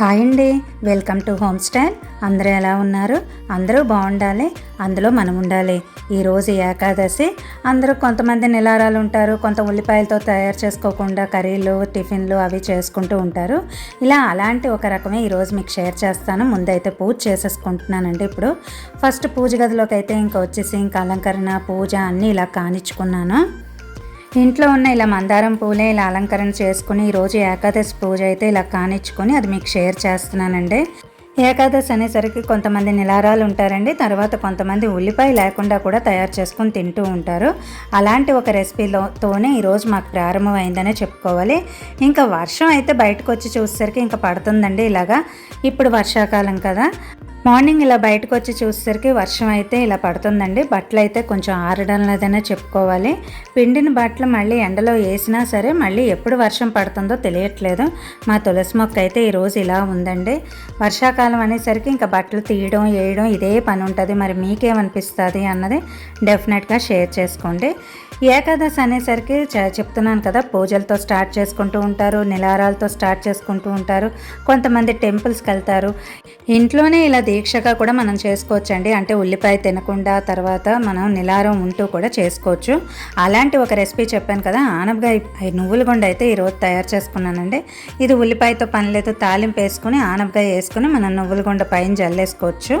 Hi అండి. Welcome to home style అందరూ ఎలా ఉన్నారు? అందరూ బాగుండాలి. అందులో మనం ఉండాలి. ఈరోజు ఏకాదశి. అందరూ కొంతమంది నిలారాలు ఉంటారు. కొంత ఉల్లిపాయలతో తయారు చేసుకోకుండా కర్రీలు టిఫిన్లు అవి చేసుకుంటూ ఉంటారు. ఇలా అలాంటి ఒక రకమే ఈరోజు మీకు షేర్ చేస్తాను. ముందైతే పూజ చేసేసుకుంటున్నానండి ఇప్పుడు. ఫస్ట్ పూజ గదిలోకి అయితే ఇంకా వచ్చేసి ఇంకా అలంకరణ పూజ అన్నీ ఇలా కానిచ్చుకున్నాను. ఇంట్లో ఉన్న ఇలా మందారం పూలే ఇలా అలంకరణ చేసుకుని ఈరోజు ఏకాదశి పూజ అయితే ఇలా కానిచ్చుకొని అది మీకు షేర్ చేస్తున్నానండి. ఏకాదశి అనేసరికి కొంతమంది నిలారాలు ఉంటారండి. తర్వాత కొంతమంది ఉల్లిపాయ లేకుండా కూడా తయారు చేసుకొని తింటూ ఉంటారు. అలాంటి ఒక రెసిపీలోతోనే ఈరోజు మాకు ప్రారంభమైందనే చెప్పుకోవాలి. ఇంకా వర్షం అయితే బయటకు వచ్చి చూసేసరికి ఇంకా పడుతుందండి ఇలాగా. ఇప్పుడు వర్షాకాలం కదా. మార్నింగ్ ఇలా బయటకు వచ్చి చూసేసరికి వర్షం అయితే ఇలా పడుతుందండి. బట్టలు అయితే కొంచెం ఆరడం లేదనే చెప్పుకోవాలి. పిండిన బట్టలు మళ్ళీ ఎండలో వేసినా సరే మళ్ళీ ఎప్పుడు వర్షం పడుతుందో తెలియట్లేదు. మా తులసి మొక్క అయితే ఈరోజు ఇలా ఉందండి. వర్షాకాలం అనేసరికి ఇంకా బట్టలు తీయడం వేయడం ఇదే పని ఉంటుంది. మరి మీకేమనిపిస్తుంది అన్నది డెఫినెట్గా షేర్ చేసుకోండి. ఏకాదశి అనేసరికి చ- చెప్తున్నాను కదా పూజలతో స్టార్ట్ చేసుకుంటూ ఉంటారు నిలారాలతో స్టార్ట్ చేసుకుంటూ ఉంటారు. కొంతమంది టెంపుల్స్కి వెళ్తారు. ఇంట్లోనే ఇలా దీక్షగా కూడా మనం చేసుకోవచ్చండి. అంటే ఉల్లిపాయ తినకుండా తర్వాత మనం నిలారం ఉంటూ కూడా చేసుకోవచ్చు. అలాంటి ఒక రెసిపీ చెప్పాను కదా ఆనపకాయ నువ్వుల గుండ అయితే ఈరోజు తయారు చేసుకున్నానండి. ఇది ఉల్లిపాయతో పనిలేదు తాలింపు వేసుకుని ఆనపకాయ వేసుకుని మనం నువ్వుల గుండ పైన జల్లేసుకోవచ్చు.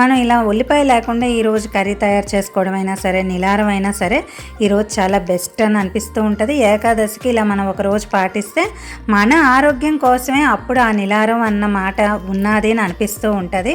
మనం ఇలా ఉల్లిపాయ లేకుండా ఈరోజు కర్రీ తయారు చేసుకోవడం అయినా సరే నిలారం అయినా సరే ఈరోజు చాలా బెస్ట్ అని అనిపిస్తూ ఉంటుంది. ఏకాదశికి ఇలా మనం ఒక రోజు పాటిస్తే మన ఆరోగ్యం కోసమే అప్పుడు ఆ నిలారం అన్న మాట ఉన్నది అని అనిపిస్తూ ఉంటుంది.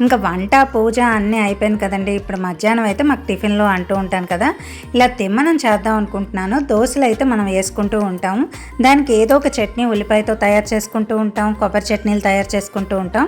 ఇంకా వంట పూజ అన్నీ అయిపోయింది కదండి. ఇప్పుడు మధ్యాహ్నం అయితే మాకు టిఫిన్లో అంటూ ఉంటాను కదా. ఇలా తిమ్మనం చేద్దాం అనుకుంటున్నాను. దోశలు అయితే మనం వేసుకుంటూ ఉంటాము. దానికి ఏదో ఒక చట్నీ ఉల్లిపాయతో తయారు చేసుకుంటూ ఉంటాం. కొబ్బరి చట్నీలు తయారు చేసుకుంటూ ఉంటాం.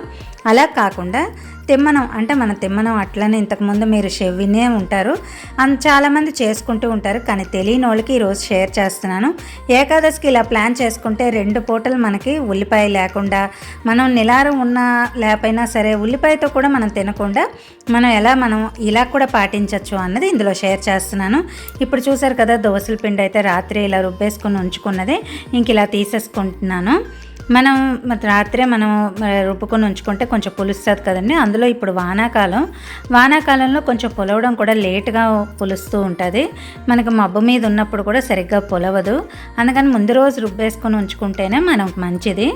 అలా కాకుండా తిమ్మనం అంటే మన తిమ్మనం అట్లనే ఇంతకుముందు మీరు చెవినే ఉంటారు. అంత చాలామంది చేసుకుంటూ ఉంటారు. కానీ తెలియని వాళ్ళకి ఈరోజు షేర్ చేస్తున్నాను. ఏకాదశికి ఇలా ప్లాన్ చేసుకుంటే రెండు పూటలు మనకి ఉల్లిపాయ లేకుండా మనం నిలారం ఉన్న లేకపోయినా సరే ఉల్లిపాయతో కూడా మనం తినకుండా మనం ఎలా మనం ఇలా కూడా పాటించవచ్చు అన్నది ఇందులో షేర్ చేస్తున్నాను. ఇప్పుడు చూసారు కదా దోశల పిండి అయితే రాత్రి ఇలా రుబ్బేసుకొని ఉంచుకున్నది. ఇంక ఇలా తీసేసుకుంటున్నాను. మనం రాత్రే మనం రుబ్బుకొని ఉంచుకుంటే కొంచెం పులుస్తుంది కదండి. అందులో ఇప్పుడు వానాకాలం. వానాకాలంలో కొంచెం పులవడం కూడా లేట్గా పులుస్తూ ఉంటుంది. మనకు మబ్బు మీద ఉన్నప్పుడు కూడా సరిగ్గా పులవదు. అందుకని ముందు రోజు రుబ్బేసుకొని ఉంచుకుంటేనే మనకు మంచిది.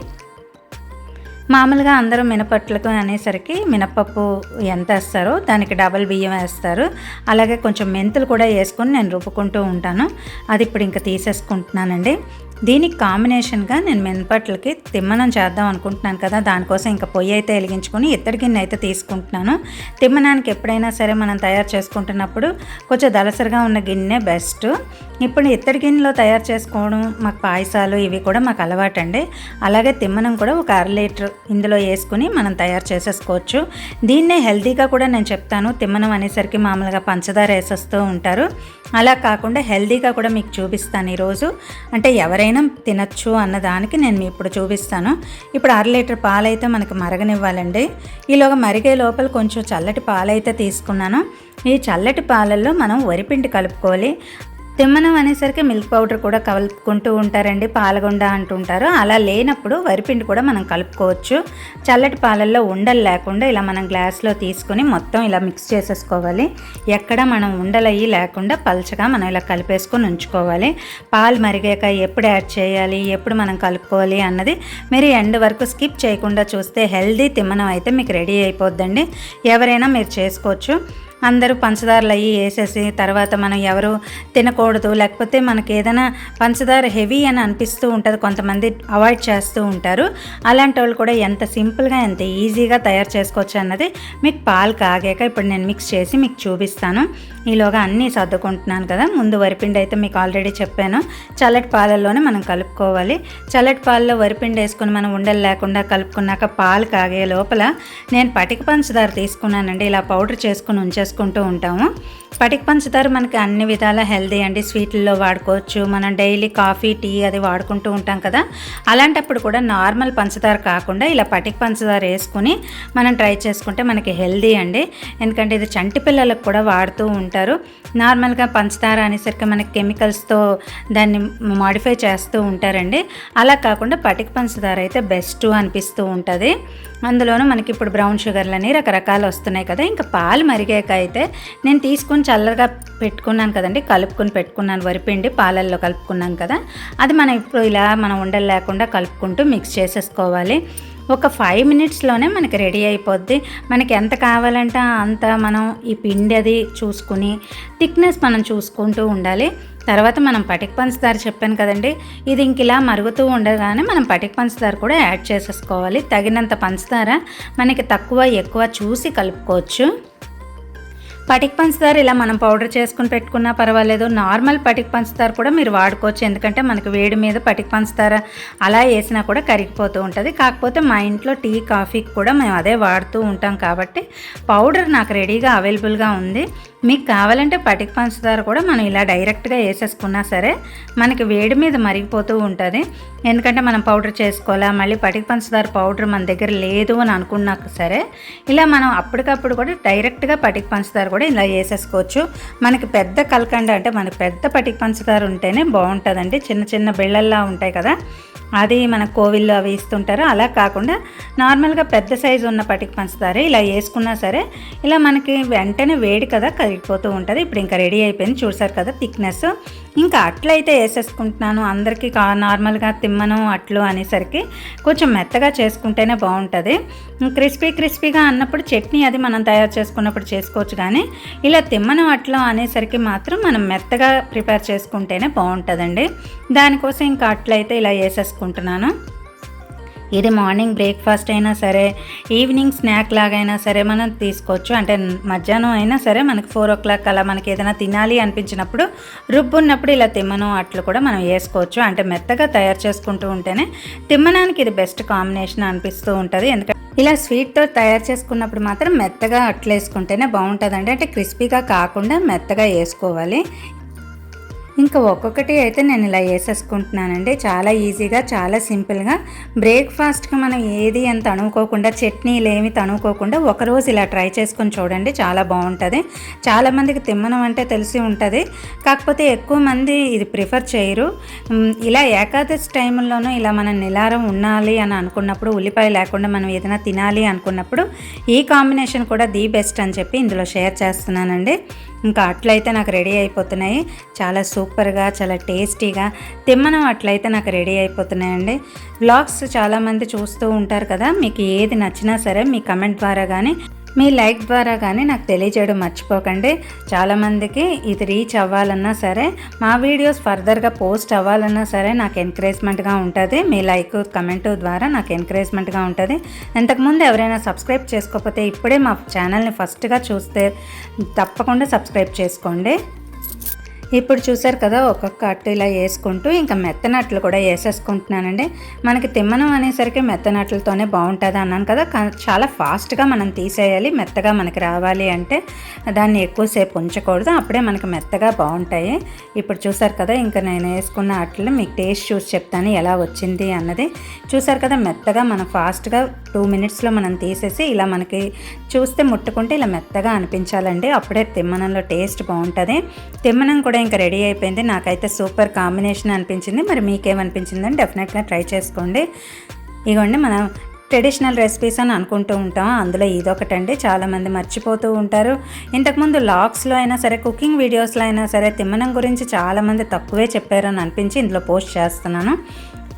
మామూలుగా అందరూ మినపట్లకు అనేసరికి మినపప్పు ఎంత వేస్తారో దానికి డబల్ బియ్యం వేస్తారు. అలాగే కొంచెం మెంతులు కూడా వేసుకొని నేను రుబ్బుకుంటూ ఉంటాను. అది ఇప్పుడు ఇంకా తీసేసుకుంటున్నానండి. దీనికి కాంబినేషన్గా నేను మినపట్లకి తిమ్మనం చేద్దాం అనుకుంటున్నాను కదా. దానికోసం ఇంకా పొయ్యి అయితే వెలిగించుకొని ఇత్తడి గిన్నె అయితే తీసుకుంటున్నాను. తిమ్మనానికి ఎప్పుడైనా సరే మనం తయారు చేసుకుంటున్నప్పుడు కొంచెం దలసరిగా ఉన్న గిన్నె బెస్ట్ ఇప్పుడు ఇత్తడి గిన్నెలో తయారు చేసుకోవడం మాకు పాయసాలు ఇవి కూడా మాకు అలవాటండి. అలాగే తిమ్మనం కూడా ఒక అర లీటర్ ఇందులో వేసుకుని మనం తయారు చేసేసుకోవచ్చు. దీన్నే హెల్తీగా కూడా నేను చెప్తాను. తిమ్మనం అనేసరికి మామూలుగా పంచదార వేసేస్తూ ఉంటారు. అలా కాకుండా హెల్తీగా కూడా మీకు చూపిస్తాను ఈరోజు. అంటే ఎవరైనా తినచ్చు అన్నదానికి నేను మీ ఇప్పుడు చూపిస్తాను. ఇప్పుడు అర లీటర్ పాలైతే మనకి మరగనివ్వాలండి. ఈలోగా మరిగే లోపల కొంచెం చల్లటి పాలైతే తీసుకున్నాను. ఈ చల్లటి పాలల్లో మనం వరిపిండి కలుపుకోవాలి. తిమ్మనం అనేసరికి మిల్క్ పౌడర్ కూడా కలుపుకుంటూ ఉంటారండి పాలగొండ అంటుంటారు. అలా లేనప్పుడు వరిపిండి కూడా మనం కలుపుకోవచ్చు. చల్లటి పాలల్లో ఉండలు లేకుండా ఇలా మనం గ్లాస్లో తీసుకొని మొత్తం ఇలా మిక్స్ చేసేసుకోవాలి. ఎక్కడ మనం ఉండలయ్యి లేకుండా పల్చగా మనం ఇలా కలిపేసుకొని ఉంచుకోవాలి. పాలు మరిగాక ఎప్పుడు యాడ్ చేయాలి ఎప్పుడు మనం కలుపుకోవాలి అన్నది మీరు ఎండ్ వరకు స్కిప్ చేయకుండా చూస్తే హెల్దీ తిమ్మనం అయితే మీకు రెడీ అయిపోద్దండి. ఎవరైనా మీరు చేసుకోవచ్చు. అందరూ పంచదారలు అవి వేసేసి తర్వాత మనం ఎవరు తినకూడదు లేకపోతే మనకి ఏదైనా పంచదార హెవీ అని అనిపిస్తూ ఉంటుంది కొంతమంది అవాయిడ్ చేస్తూ ఉంటారు. అలాంటి వాళ్ళు కూడా ఎంత సింపుల్గా ఎంత ఈజీగా తయారు చేసుకోవచ్చు అన్నది మీకు పాలు కాగాక ఇప్పుడు నేను మిక్స్ చేసి మీకు చూపిస్తాను. ఈలోగా అన్నీ సర్దుకుంటున్నాను కదా ముందు వరిపిండి అయితే మీకు ఆల్రెడీ చెప్పాను. చల్లటి పాలల్లోనే మనం కలుపుకోవాలి. చల్లటి పాలలో వరిపిండి వేసుకుని మనం ఉండలు లేకుండా కలుపుకున్నాక పాలు కాగే లోపల నేను పటిక పంచదార తీసుకున్నానండి. ఇలా పౌడర్ చేసుకుని ఉంచే చేసుకుంటూ ఉంటాము. పటిక పంచదార మనకి అన్ని విధాల హెల్దీ అండి. స్వీట్లలో వాడుకోవచ్చు. మనం డైలీ కాఫీ టీ అది వాడుకుంటూ ఉంటాం కదా. అలాంటప్పుడు కూడా నార్మల్ పంచదార కాకుండా ఇలా పటిక పంచదార వేసుకుని మనం ట్రై చేసుకుంటే మనకి హెల్దీ అండి. ఎందుకంటే ఇది చంటి పిల్లలకు కూడా వాడుతూ ఉంటారు. నార్మల్గా పంచదార అనేసరికి మనకి కెమికల్స్తో దాన్ని మాడిఫై చేస్తూ ఉంటారండి. అలా కాకుండా పటిక పంచదార అయితే బెస్ట్ అనిపిస్తూ ఉంటుంది. అందులోనూ మనకి ఇప్పుడు బ్రౌన్ షుగర్లని రకరకాలు వస్తున్నాయి కదా. ఇంకా పాలు మరిగాక అయితే నేను తీసుకుని చల్లగా పెట్టుకున్నాను కదండి కలుపుకొని పెట్టుకున్నాను. వరిపిండి పాలల్లో కలుపుకున్నాను కదా. అది మనం ఇప్పుడు ఇలా మనం ఉండలు లేకుండా కలుపుకుంటూ మిక్స్ చేసేసుకోవాలి. ఒక ఫైవ్ మినిట్స్లోనే మనకి రెడీ అయిపోద్ది. మనకి ఎంత కావాలంటే అంత మనం ఈ పిండి అది చూసుకుని థిక్నెస్ మనం చూసుకుంటూ ఉండాలి. తర్వాత మనం పటిక పంచదార చెప్పాను కదండి ఇది ఇంక ఇలా మరుగుతూ ఉండగానే మనం పటిక పంచదార కూడా యాడ్ చేసేసుకోవాలి. తగినంత పంచదార మనకి తక్కువ ఎక్కువ చూసి కలుపుకోవచ్చు. పటిక పంచదార ఇలా మనం పౌడర్ చేసుకుని పెట్టుకున్నా పర్వాలేదు. నార్మల్ పటిక పంచదార కూడా మీరు వాడుకోవచ్చు. ఎందుకంటే మనకు వేడి మీద పటిక పంచదార అలా వేసినా కూడా కరిగిపోతూ ఉంటుంది. కాకపోతే మా ఇంట్లో టీ కాఫీకి కూడా మేము అదే వాడుతూ ఉంటాం కాబట్టి పౌడర్ నాకు రెడీగా అవైలబుల్గా ఉంది. మీకు కావాలంటే పటిక పంచదార కూడా మనం ఇలా డైరెక్ట్గా వేసేసుకున్నా సరే మనకి వేడి మీద మరిగిపోతూ ఉంటుంది. ఎందుకంటే మనం పౌడర్ చేసుకోవాలా మళ్ళీ పటిక పంచదార పౌడర్ మన దగ్గర లేదు అని అనుకున్నాక సరే ఇలా మనం అప్పటికప్పుడు కూడా డైరెక్ట్గా పటిక పంచదార కూడా ఇలా వేసేసుకోవచ్చు. మనకి పెద్ద కలకండ అంటే మనకి పెద్ద పటిక పంచదార ఉంటేనే బాగుంటుందండి. చిన్న చిన్న బిళ్ళల్లా ఉంటాయి కదా. అది మన కోవిల్లో అవి ఇస్తుంటారు. అలా కాకుండా నార్మల్గా పెద్ద సైజు ఉన్న పటికి పంచదార ఇలా వేసుకున్నా సరే ఇలా మనకి వెంటనే వేడి కదా కరిగిపోతూ ఉంటుంది. ఇప్పుడు ఇంకా రెడీ అయిపోయింది. చూసారు కదా థిక్నెస్. ఇంకా అట్లయితే వేసేసుకుంటున్నాను. అందరికీ కా నార్మల్గా తిమ్మను అట్లు అనేసరికి కొంచెం మెత్తగా చేసుకుంటేనే బాగుంటుంది. క్రిస్పీ క్రిస్పీగా అన్నప్పుడు చట్నీ అది మనం తయారు చేసుకున్నప్పుడు చేసుకోవచ్చు కానీ ఇలా తిమ్మనం అట్లు అనేసరికి మాత్రం మనం మెత్తగా ప్రిపేర్ చేసుకుంటేనే బాగుంటుందండి. దానికోసం ఇంకా అట్లయితే ఇలా వేసేసుకుంటున్నాను. ఇది మార్నింగ్ బ్రేక్ఫాస్ట్ అయినా సరే ఈవినింగ్ స్నాక్ లాగైనా సరే మనం తీసుకోవచ్చు. అంటే మధ్యాహ్నం అయినా సరే మనకి ఫోర్ ఓ క్లాక్ అలా మనకి ఏదైనా తినాలి అనిపించినప్పుడు రుబ్బున్నప్పుడు ఇలా తిమ్మను అట్లు కూడా మనం వేసుకోవచ్చు. అంటే మెత్తగా తయారు చేసుకుంటూ ఉంటేనే తిమ్మనానికి ఇది బెస్ట్ కాంబినేషన్ అనిపిస్తూ ఉంటుంది. ఎందుకంటే ఇలా స్వీట్తో తయారు చేసుకున్నప్పుడు మాత్రం మెత్తగా అట్లు వేసుకుంటేనే బాగుంటుందండి. అంటే క్రిస్పీగా కాకుండా మెత్తగా వేసుకోవాలి. ఇంకా ఒక్కొక్కటి అయితే నేను ఇలా వేసేసుకుంటున్నానండి. చాలా ఈజీగా చాలా సింపుల్గా. బ్రేక్ఫాస్ట్కి మనం ఏది అంత అనుకోకుండా చట్నీలు ఏమి తనుకోకుండా ఒకరోజు ఇలా ట్రై చేసుకొని చూడండి. చాలా బాగుంటుంది. చాలామందికి తిమ్మనం అంటే తెలిసి ఉంటుంది. కాకపోతే ఎక్కువ మంది ఇది ప్రిఫర్ చేయరు. ఇలా ఏకాదశి టైంలోనూ ఇలా మనం నిలారం ఉండాలి అని అనుకున్నప్పుడు ఉల్లిపాయ లేకుండా మనం ఏదైనా తినాలి అనుకున్నప్పుడు ఈ కాంబినేషన్ కూడా ది బెస్ట్ అని చెప్పి ఇందులో షేర్ చేస్తున్నానండి. ఇంకా అట్లయితే నాకు రెడీ అయిపోతున్నాయి. చాలా సూపర్గా చాలా టేస్టీగా తిమ్మనం అట్లయితే నాకు రెడీ అయిపోతున్నాయండి. బ్లాగ్స్ చాలామంది చూస్తూ ఉంటారు కదా మీకు ఏది నచ్చినా సరే మీ కమెంట్ ద్వారా కానీ మీ లైక్ ద్వారా కానీ నాకు తెలియజేయడం మర్చిపోకండి. చాలామందికి ఇది రీచ్ అవ్వాలన్నా సరే మా వీడియోస్ ఫర్దర్గా పోస్ట్ అవ్వాలన్నా సరే నాకు ఎంకరేజ్మెంట్గా ఉంటుంది. మీ లైక్ కమెంట్ ద్వారా నాకు ఎంకరేజ్మెంట్గా ఉంటుంది. ఇంతకుముందు ఎవరైనా సబ్స్క్రైబ్ చేసుకోకపోతే ఇప్పుడే మా ఛానల్ని ఫస్ట్గా చూస్తే తప్పకుండా సబ్స్క్రైబ్ చేసుకోండి. ఇప్పుడు చూసారు కదా ఒక్కొక్క అట్టు ఇలా వేసుకుంటూ ఇంకా మెత్తనట్లు కూడా వేసేసుకుంటున్నానండి. మనకి తిమ్మనం అనేసరికి మెత్తనట్లతోనే బాగుంటుంది అన్నాను కదా చాలా ఫాస్ట్గా మనం తీసేయాలి మెత్తగా మనకి రావాలి అంటే దాన్ని ఎక్కువసేపు ఉంచకూడదు అప్పుడే మనకి మెత్తగా బాగుంటాయి. ఇప్పుడు చూసారు కదా ఇంకా నేను వేసుకున్న అట్లు మీకు టేస్ట్ చూసి చెప్తాను ఎలా వచ్చింది అన్నది. చూసారు కదా మెత్తగా మనం ఫాస్ట్గా టూ మినిట్స్లో మనం తీసేసి ఇలా మనకి చూస్తే ముట్టుకుంటే ఇలా మెత్తగా అనిపించాలండి అప్పుడే తిమ్మనంలో టేస్ట్ బాగుంటుంది. తిమ్మనం కూడా కూడా ఇంకా రెడీ అయిపోయింది. నాకైతే సూపర్ కాంబినేషన్ అనిపించింది. మరి మీకేమనిపించిందని డెఫినెట్గా ట్రై చేసుకోండి. ఇగోండి మనం ట్రెడిషనల్ రెసిపీస్ అని అనుకుంటూ ఉంటాం. అందులో ఇదొకటండి. చాలామంది మర్చిపోతూ ఉంటారు. ఇంతకుముందు లాక్స్లో అయినా సరే కుకింగ్ వీడియోస్లో అయినా సరే తిమ్మనం గురించి చాలామంది తక్కువే చెప్పారని అనిపించి ఇందులో పోస్ట్ చేస్తున్నాను.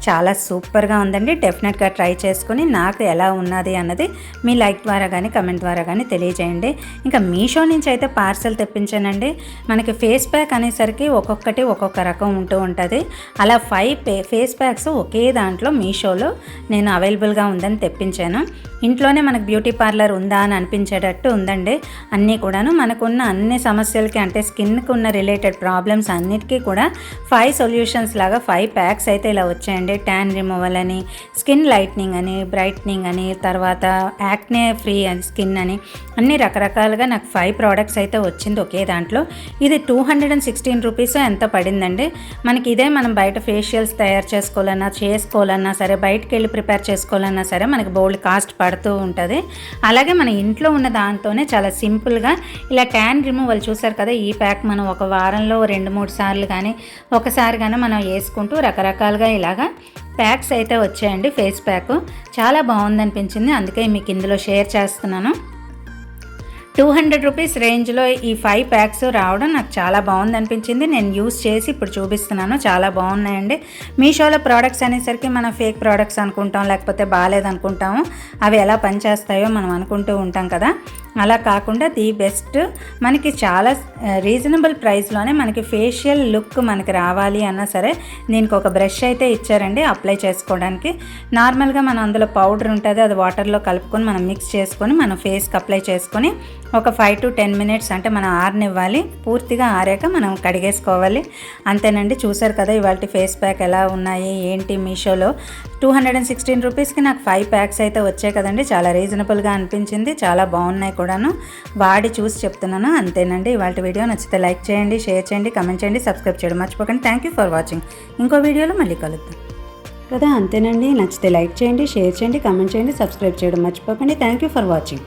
చాలా సూపర్గా ఉందండి. డెఫినెట్గా ట్రై చేసుకుని నాకు ఎలా ఉన్నది అన్నది మీ లైక్ ద్వారా కానీ కమెంట్ ద్వారా కానీ తెలియజేయండి. ఇంకా మీషో నుంచి అయితే పార్సల్ తెప్పించానండి. మనకి ఫేస్ ప్యాక్ అనేసరికి ఒక్కొక్కటి ఒక్కొక్క రకం ఉంటూ ఉంటుంది. అలా ఫైవ్ పే ఫేస్ ప్యాక్స్ ఒకే దాంట్లో మీషోలో నేను అవైలబుల్గా ఉందని తెప్పించాను. ఇంట్లోనే మనకు బ్యూటీ పార్లర్ ఉందా అని అనిపించేటట్టు ఉందండి. అన్నీ కూడాను మనకున్న అన్ని సమస్యలకి అంటే స్కిన్కి ఉన్న రిలేటెడ్ ప్రాబ్లమ్స్ అన్నిటికీ కూడా ఫైవ్ సొల్యూషన్స్ లాగా ఫైవ్ ప్యాక్స్ అయితే ఇలా వచ్చాయండి. అంటే ట్యాన్ రిమూవల్ అని స్కిన్ లైట్నింగ్ అని బ్రైట్నింగ్ అని తర్వాత యాక్నే ఫ్రీ అని స్కిన్ అని అన్ని రకరకాలుగా నాకు ఫైవ్ ప్రోడక్ట్స్ అయితే వచ్చింది ఒకే దాంట్లో. ఇది two hundred and sixteen rupees ఎంత పడిందండి? మనకి ఇదే మనం బయట ఫేషియల్స్ తయారు చేసుకోవాలన్నా చేసుకోవాలన్నా సరే బయటకు వెళ్ళి ప్రిపేర్ చేసుకోవాలన్నా సరే మనకి బోల్డ్ కాస్ట్ పడుతూ ఉంటుంది. అలాగే మన ఇంట్లో ఉన్న దాంతోనే చాలా సింపుల్గా ఇలా ట్యాన్ రిమూవల్ చూసారు కదా ఈ ప్యాక్ మనం ఒక వారంలో రెండు మూడు సార్లు కానీ ఒకసారి కానీ మనం వేసుకుంటూ రకరకాలుగా ఇలాగా ప్యాక్స్ అయితే వచ్చాయండి ఫేస్ ప్యాక్. చాలా బాగుంది అనిపించింది అందుకే మీకు ఇందులో షేర్ చేస్తున్నాను. టూ హండ్రెడ్ రూపీస్ రేంజ్లో ఈ ఫైవ్ ప్యాక్స్ రావడం నాకు చాలా బాగుంది అనిపించింది నేను యూస్ చేసి ఇప్పుడు చూపిస్తున్నాను చాలా బాగున్నాయండి. మీషోలో ప్రోడక్ట్స్ అనేసరికి మనం ఫేక్ ప్రోడక్ట్స్ అనుకుంటాం లేకపోతే బాగాలేదనుకుంటాము. అవి ఎలా పనిచేస్తాయో మనం అనుకుంటూ ఉంటాం కదా. అలా కాకుండా ది బెస్ట్ మనకి చాలా రీజనబుల్ ప్రైస్లోనే మనకి ఫేషియల్ లుక్ మనకి రావాలి అన్నా సరే దీనికి ఒక బ్రష్ అయితే ఇచ్చారండి అప్లై చేసుకోవడానికి. నార్మల్గా మనం అందులో పౌడర్ ఉంటుంది అది వాటర్లో కలుపుకొని మనం మిక్స్ చేసుకొని మన ఫేస్కి అప్లై చేసుకొని ఒక ఫైవ్ టు టెన్ మినిట్స్ అంటే మనం ఆరనివ్వాలి పూర్తిగా ఆరాక మనం కడిగేసుకోవాలి. అంతేనండి చూసారు కదా ఇవాళ ఫేస్ ప్యాక్ ఎలా ఉన్నాయి ఏంటి మీషోలో టూ హండ్రెడ్ అండ్ సిక్స్టీన్ రూపీస్కి నాకు ఫైవ్ ప్యాక్స్ అయితే వచ్చాయి కదండి. చాలా రీజనబుల్గా అనిపించింది. చాలా బాగున్నాయి కూడాను. వాడి చూసి చెప్తున్నాను. అంతేనండి. ఇవాళ వీడియో నచ్చితే లైక్ చేయండి షేర్ చేయండి కమెంట్ చేయండి సబ్స్క్రైబ్ చేయడం మర్చిపోకండి. థ్యాంక్ యూ ఫర్ వాచింగ్ ఇంకో వీడియోలో మళ్ళీ కలుద్దాం. కదా అంతేనండి. నచ్చితే లైక్ చేయండి షేర్ చేయండి కమెంట్ చేయండి సబ్స్క్రైబ్ చేయడం మర్చిపోకండి. Thank you for watching